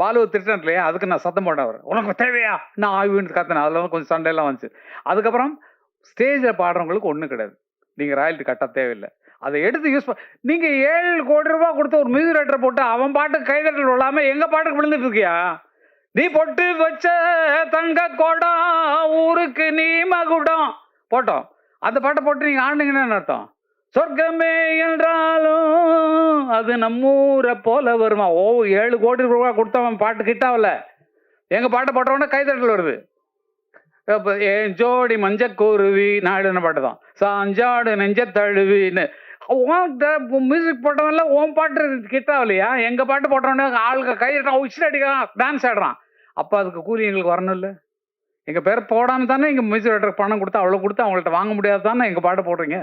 பாலு திட்டினேன் இல்லையா அதுக்கு நான் சத்தம் போட்டேன் அவர் உனக்கு தேவையா? நான் ஆய்வுன்னு கத்தினேன். அதில் கொஞ்சம் சண்டையெல்லாம் வந்துச்சு. அதுக்கப்புறம் ஸ்டேஜில் பாடுறவங்களுக்கு ஒன்றும் கிடையாது. நீங்கள் ராயல்ட்டி கட்ட தேவையில்லை. அதை எடுத்து யூஸ் பண்ண நீங்கள் ஏழு கோடி ரூபா கொடுத்து ஒரு மியூசிக் ரைட்டர் போட்டு அவன் பாட்டுக்கு கைதட்டல் விழாமல் எங்கள் பாட்டுக்கு விழுந்துட்டு இருக்கியா? நீ பொட்டு வச்ச தங்க கோடம் ஊருக்கு நீ மகுடம். போட்டோம். அந்த பாட்டை போட்டு நீங்கள் ஆண்டுங்கன்னு அர்த்தம்? சொர்க்கமே என்றான் அது நம்மூரை போல வருமா? ஓ ஏழு கோடி ரூபா கொடுத்தவன் பாட்டு கிட்டாவில். எங்கள் பாட்டை போட்டவொடனே கைதட்டல் வருது. இப்போ என் ஜோடி மஞ்சக்கூருவி நாடுன பாட்டு தான். சாஞ்சாடு நெஞ்ச தழுவின்னு மியூசிக் போட்டவன்ல ஓன் பாட்டு கிட்டாவில்லையா எங்கள் பாட்டு போட்டவொடனே கை கைதட்டான் உச்சில் அடிக்கிறான் டான்ஸ் ஆடுறான். அப்போ அதுக்கு கூலி எங்களுக்கு வரணும் இல்லை எங்கள் பேர் போடாமல் தானே எங்கள் மியூசிக் ரைட்டருக்கு பணம் கொடுத்தா அவ்வளோ கொடுத்து அவங்கள்ட்ட வாங்க முடியாது தானே எங்கள் பாட்டு போடுறீங்க?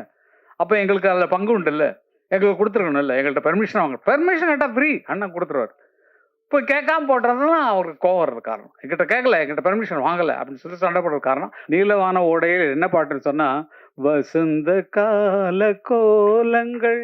அப்போ எங்களுக்கு அதில் பங்கு உண்டு இல்லை எங்களுக்கு கொடுத்துருக்கணும் இல்லை. எங்கள்கிட்ட பெர்மிஷன் வாங்க. பெர்மிஷன் கேட்டால் ஃப்ரீ அண்ணன் கொடுத்துருவார். இப்போ கேட்காம போடுறதுலாம் அவருக்கு கோவம் வர்றது காரணம். எங்கிட்ட கேட்கல எங்கிட்ட பெர்மிஷன் வாங்கலை அப்படின்னு சொல்லி சண்டை போடுறது காரணம். நீலவான ஓடையில் என்ன பாட்டுன்னு சொன்னால் வசந்த கால கோலங்கள்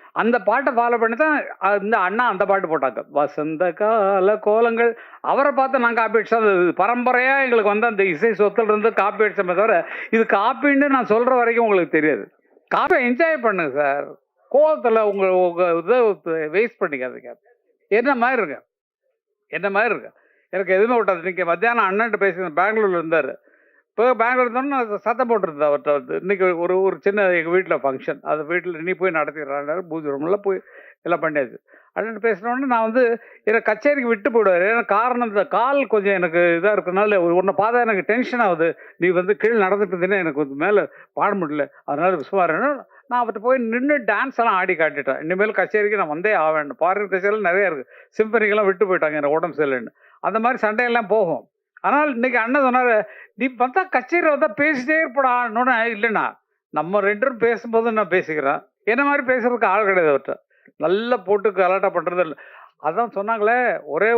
அந்த பாட்டை ஃபாலோ பண்ணி தான் இந்த அண்ணா அந்த பாட்டு போட்டாங்க. வசந்த கால கோலங்கள். அவரை பார்த்து நான் காப்பி அடிச்சா அது பரம்பரையாக எங்களுக்கு வந்து அந்த இசை சொத்துல இருந்து காப்பி அடிச்சோமே தவிர இது காப்பின்னு நான் சொல்கிற வரைக்கும் உங்களுக்கு தெரியாது. காப்பி என்ஜாய் பண்ணுங்க சார். கோலத்தில் உங்கள் உங்கள் இதை வேஸ்ட் பண்ணிக்காதீங்க. என்ன மாதிரி இருக்கு என்ன மாதிரி இருக்கு எனக்கு எதுவுமே விட்டாது நீங்கள் மத்தியானம் அண்ணன்ட்டு பேசி பெங்களூர்ல இருந்தார். இப்போ பெங்களூர் இருந்தோன்னு நான் சத்தம் போட்டிருந்தேன் அவர்கிட்ட வந்து. இன்றைக்கி ஒரு ஒரு சின்ன எங்கள் வீட்டில் ஃபங்க்ஷன் அது வீட்டில் நீ போய் நடத்திடுறாரு பூஜை ரூமில் போய் எல்லாம் பண்ணியாச்சு. அப்படின்னு பேசினோடனே நான் வந்து என்னை கச்சேரிக்கு விட்டு போயிடுவார். ஏன்னா காரணம் இந்த கால் கொஞ்சம் எனக்கு இதாக இருக்கனால உன்னை பார்த்தா எனக்கு டென்ஷன் ஆகுது. நீ வந்து கீழே நடந்துட்டு இருந்தீங்கன்னா எனக்கு வந்து மேலே பாட முடியல. அதனால விசுவாரன்னு நான் அவர்கிட்ட போய் நின்று டான்ஸ் எல்லாம் ஆடி காட்டிட்டேன். இனிமேல் கச்சேரிக்கு நான் வந்தே ஆவேன். ஃபாரின் கச்சேரியில் நிறையா இருக்குது சிம்பனிக்கெல்லாம் விட்டு போயிட்டாங்க எனக்கு உடம்பு சரியில்லைன்னு. அந்த மாதிரி சண்டையெல்லாம் போகும். ஆனால் இன்னைக்கு அண்ணன் சொன்னார் நீ பார்த்தா கச்சேரி வந்தால் பேசிட்டே இருப்படான்னு இல்லைண்ணா. நம்ம ரெண்டும் பேசும்போது நான் பேசிக்கிறேன். என்ன மாதிரி பேசுறதுக்கு ஆள் கிடையாது அவர்கிட்ட நல்லா போட்டு கலாட்டா பண்ணுறது இல்லை அதான் சொன்னாங்களே ஒரே